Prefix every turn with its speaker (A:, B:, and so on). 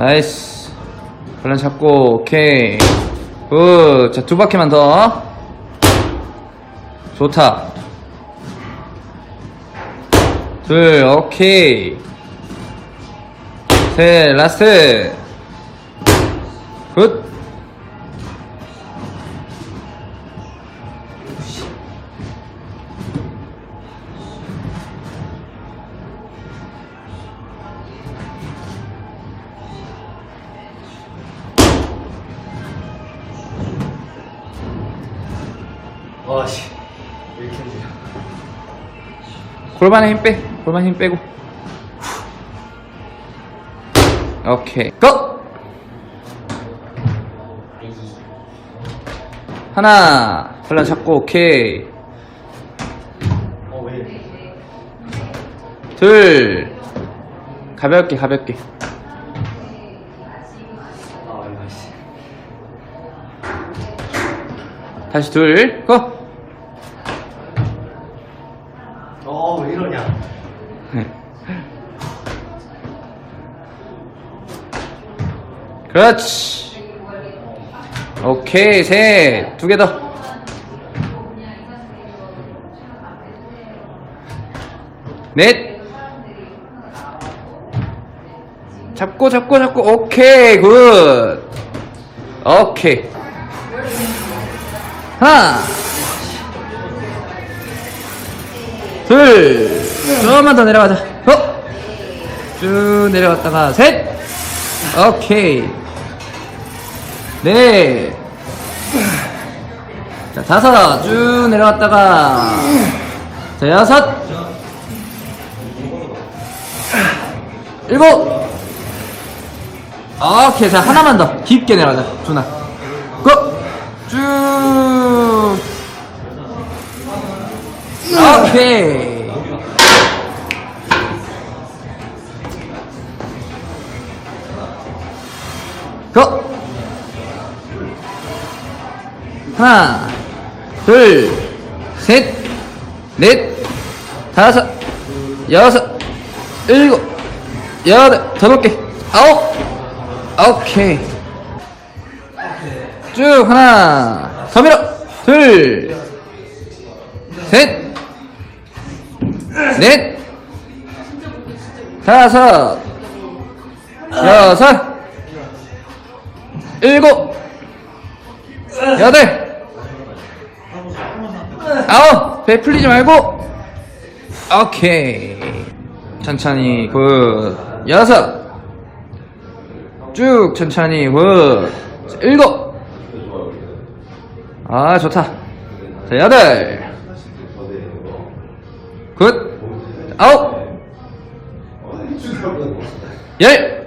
A: 나이스. 발란 잡고, 오케이. 굿. 자, 두 바퀴만 더. 좋다. 둘, 오케이. 셋, 라스트. 굿.
B: 왜 이렇게 힘들어
A: 골반에 힘 빼. 골반 힘 빼고. 오케이. 고! 하나. 발란 잡고, 오케이.
B: 이래
A: 둘. 가볍게, 가볍게.
B: 아
A: 다시 둘. 고!
B: 어 왜 이러냐
A: 그렇지. 오케이, 셋. 두 개 더. 넷. 잡고, 잡고, 잡고. 오케이, 굿. 오케이. 하나. 둘. 조금만 더 내려가자. 어? 쭉 내려갔다가 셋. 오케이. 네. 자, 다섯. 쭉 내려갔다가. 자, 여섯. 일곱. 오케이. 자, 하나만 더. 깊게 내려가자. 준아. 고! 쭉. 오케이. 고! 하나, 둘, 셋, 넷, 다섯, 여섯, 일곱, 여덟, 다섯 개, 아홉, 오케이. 쭉 하나, 더 밀어, 둘, 셋, 넷, 다섯, 여섯, 일곱, 여덟, 아홉, 배 풀리지 말고, 오케이. 천천히, 굿. 여섯, 쭉, 천천히, 굿. 일곱, 아, 좋다. 자, 여덟, 굿. 아홉, 열,